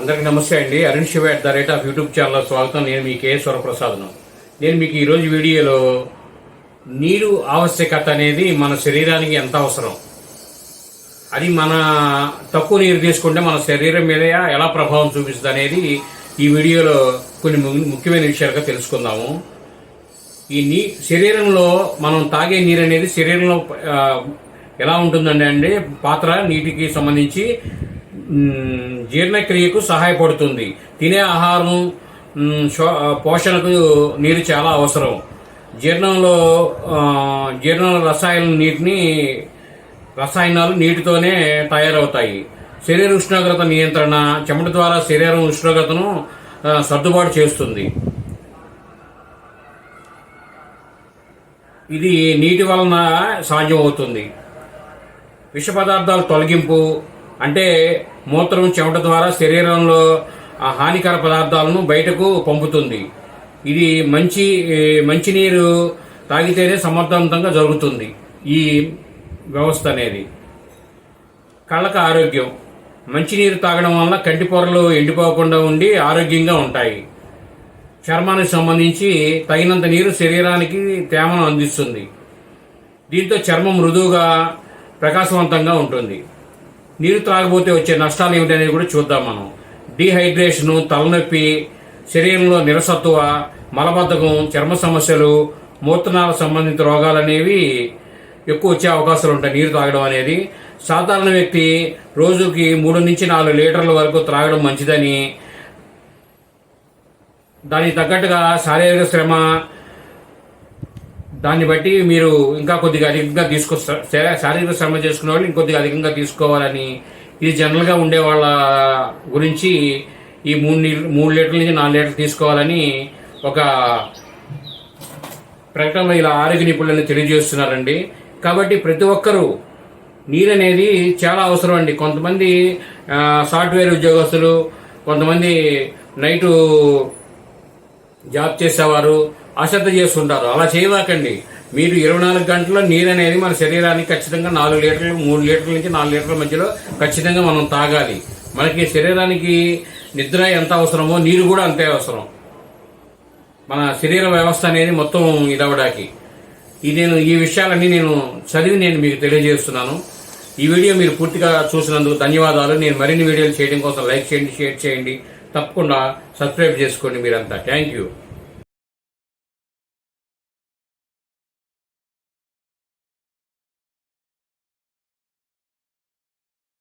అందరికీ నమస్తే అండి. Arun Shiva at the rate of YouTube channel స్వాగతం. నేను మీ కే స్వరప్రసాద్ను నేను మీకు ఈరోజు వీడియోలో నీరు ఆవశ్యకత అనేది మన శరీరానికి ఎంత అవసరం? అది మన తక్కువ నీరు తీసుకుంటే మన శరీరం మీద ఎలా ప్రభావం చూపిస్తుంది అనేది ఈ వీడియోలో కొన్ని ము- ముఖ్యమైన విషయాలుగా తెలుసుకుందాము. ఈ నీ శరీరంలో మనం తాగే నీరు అనేది శరీరంలో ఎలా ఉంటుందండి అంటే పాత్ర నీటికి సంబంధించి జీర్ణక్రియకు సహాయపడుతుంది. తినే ఆహారం పోషణకు నీరు చాలా అవసరం. జీర్ణంలో జీర్ణ రసాయన నీటిని రసాయనాలు నీటితోనే తయారవుతాయి. శరీర ఉష్ణోగ్రత నియంత్రణ చెమట ద్వారా శరీరం ఉష్ణోగ్రతను సర్దుబాటు చేస్తుంది. ఇది నీటి వలన సాధ్యం అవుతుంది విష పదార్థాల తొలగింపు అంటే మూత్రం చెమట ద్వారా శరీరంలో ఆ హానికర పదార్థాలను బయటకు పంపుతుంది. ఇది మంచి మంచినీరు తాగితేనే సమర్థవంతంగా జరుగుతుంది ఈ వ్యవస్థ అనేది. కళ్ళకు ఆరోగ్యం. మంచినీరు తాగడం వల్ల కంటి పొరలు ఎండిపోకుండా ఉండి ఆరోగ్యంగా ఉంటాయి. చర్మానికి సంబంధించి తగినంత నీరు శరీరానికి తేమను అందిస్తుంది. దీంతో చర్మం మృదువుగా ప్రకాశవంతంగా ఉంటుంది. నీరు త్రాగబోతే వచ్చే నష్టాలు ఏమిటనేది కూడా చూద్దాం మనం. డీహైడ్రేషను తలనొప్పి శరీరంలో నిరసత్వ మలబద్ధకం చర్మ సమస్యలు మూత్రనాళ సంబంధిత రోగాలు అనేవి ఎక్కువ వచ్చే అవకాశాలు ఉంటాయి నీరు తాగడం అనేది. సాధారణ వ్యక్తి రోజుకి మూడు నుంచి నాలుగు లీటర్ల వరకు త్రాగడం మంచిదని. దానికి తగ్గట్టుగా శారీరక శ్రమ దాన్ని బట్టి మీరు ఇంకా కొద్దిగా అధికంగా తీసుకొస్తారు శారీరక శ్రమ చేసుకునే వాళ్ళు ఇంకొద్దిగా అధికంగా తీసుకోవాలని ఇది జనరల్గా ఉండే వాళ్ళ గురించి ఈ మూడు నీళ్ళు మూడు లీటర్ల నుంచి నాలుగు లీటర్లు తీసుకోవాలని ఒక ప్రకటనలో ఇలా ఆరోగ్య నిపుణులను తెలియజేస్తున్నారండి. కాబట్టి ప్రతి ఒక్కరూ నీరు అనేది చాలా అవసరం అండి. కొంతమంది సాఫ్ట్వేర్ ఉద్యోగస్తులు కొంతమంది నైటు జాబ్ చేసేవారు అశ్రద్ధ చేస్తుంటారు. అలా చేయవాకండి మీరు ఇరవై నాలుగు గంటల నీరు అనేది మన శరీరానికి ఖచ్చితంగా నాలుగు లీటర్లు మూడు లీటర్ల నుంచి నాలుగు లీటర్ల మధ్యలో ఖచ్చితంగా మనం తాగాలి. మనకి శరీరానికి నిద్ర ఎంత అవసరమో నీరు కూడా అంతే అవసరం. మన శరీర వ్యవస్థ అనేది మొత్తం ఇదవడానికి. ఈ నేను ఈ విషయాలన్నీ నేను చదివి నేను మీకు తెలియజేస్తున్నాను. ఈ వీడియో మీరు పూర్తిగా చూసినందుకు ధన్యవాదాలు. నేను మరిన్ని వీడియోలు చేయడం కోసం లైక్ చేయండి షేర్ చేయండి. తప్పకుండా సబ్స్క్రైబ్ చేసుకోండి మీరంతా. Thank you.